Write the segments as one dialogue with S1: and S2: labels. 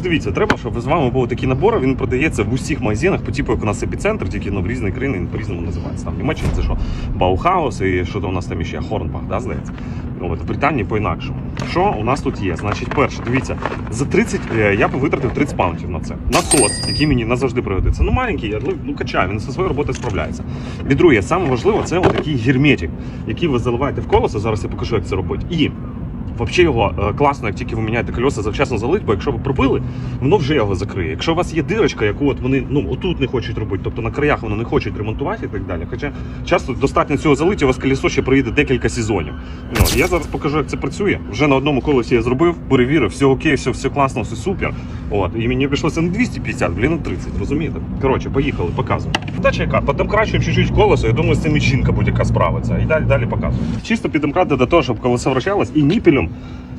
S1: Дивіться, треба, щоб з вами був такий набор. Він продається в усіх магазинах, по типу як у нас епіцентр, тільки ну, в різні країни він по-різному називається. Там в Німеччині це що? Баухаус і що то у нас там ще Хорнбах, да, здається. Ну, От, в Британії по-інакшому. Що у нас тут є? Значить, перше, дивіться, за 30 е, я б витратив 30 паунтів на це. Насос, який мені назавжди пригодиться. Ну маленький, але ну, качає, він зі своєю роботою справляється. І друге, саме важливо, це отакий герметик, який ви заливаєте в колесо. Зараз я покажу, як це робити. І Взагалі його е, класно, як тільки ви міняєте кольоса, завчасно залить, бо якщо ви пробили, воно вже його закриє. Якщо у вас є дирочка, яку от вони ну отут не хочуть робити, тобто на краях вони не хочуть ремонтувати і так далі. Хоча часто достатньо цього залиття, у вас колесо ще проїде декілька сезонів. Ну, я зараз покажу, як це працює. Вже на одному колесі я зробив, перевірив, все окей, все, все класно, все супер. От і мені прийшлося не 250, блін, а 30, розумієте? Коротше, поїхали, показую. Задача яка? Подемкрачуємо чуть-чуть колесо, я думаю, з цим і будь-яка справиться. І далі далі показую. Чисто підемкрати до того, щоб колесо вращалось і ніпелем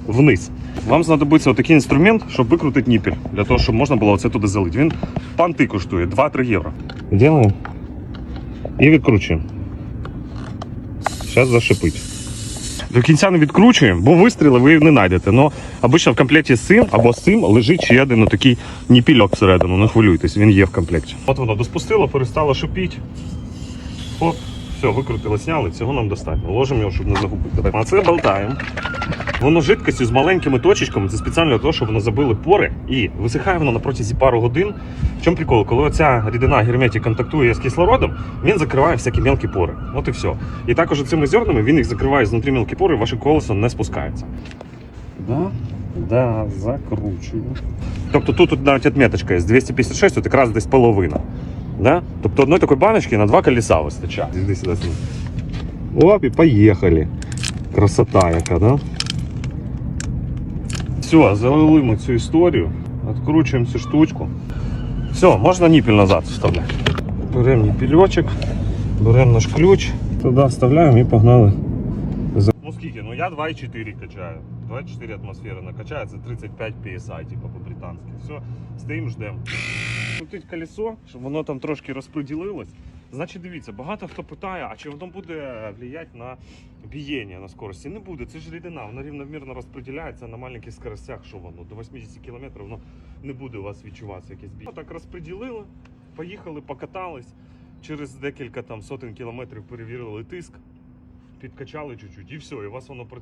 S1: вниз. Вам знадобиться отакий інструмент, щоб викрутити ніпель, для того, щоб можна було оце туди залити. Він панти коштує 2-3 євро. Ділаємо і відкручуємо. Зараз зашипить. До кінця не відкручуємо, бо вистріли ви не знайдете. Но обично в комплекті з цим або з цим лежить ще один такий ніпільок всередину. Не хвилюйтесь, він є в комплекті. От воно доспустило, перестало шипіти. Хоп, все, викрутили, сняли, цього нам достатньо. Ложимо його, щоб не загубити. А це болтаємо. Воно жидкістю з маленькими точечками, це спеціально для того, щоб воно забили пори і висихає воно на протязі пару годин. В чому прикол? Коли оця рідина герметик контактує з кислородом, він закриває всякі мелкі пори. От і все. І також цими зернами він їх закриває знутрі мелкі пори, ваше колесо не спускається. Да, да, закручую. Тобто тут, навіть відміточка є з 256, тут якраз десь половина. Да? Тобто одної такої баночки на два колеса вистачає. Оп, і поїхали. Красота яка, да? Все, залили ми цю історію, відкручуємо цю штучку. Все, можна ніпіль назад вставляти. Беремо ніпільочок, беремо наш ключ, туди вставляємо і погнали. Ну скільки? Ну я 2,4 качаю. 2,4 атмосфери накачаю, це 35 PSI, типу по-британськи. Все, стоїмо, ждемо. Крутить колесо, щоб воно там трошки розподілилось. Значить, дивіться, багато хто питає, а чи воно буде впливати на бієння на скорості? Не буде, це ж рідина, вона рівномірно розподіляється на маленьких скоростях, що воно до 80 км воно не буде у вас відчуватися якесь бієння. Так розподілили, поїхали, покатались. Через декілька там сотень кілометрів перевірили тиск, підкачали чуть-чуть, і все, і у вас воно працює.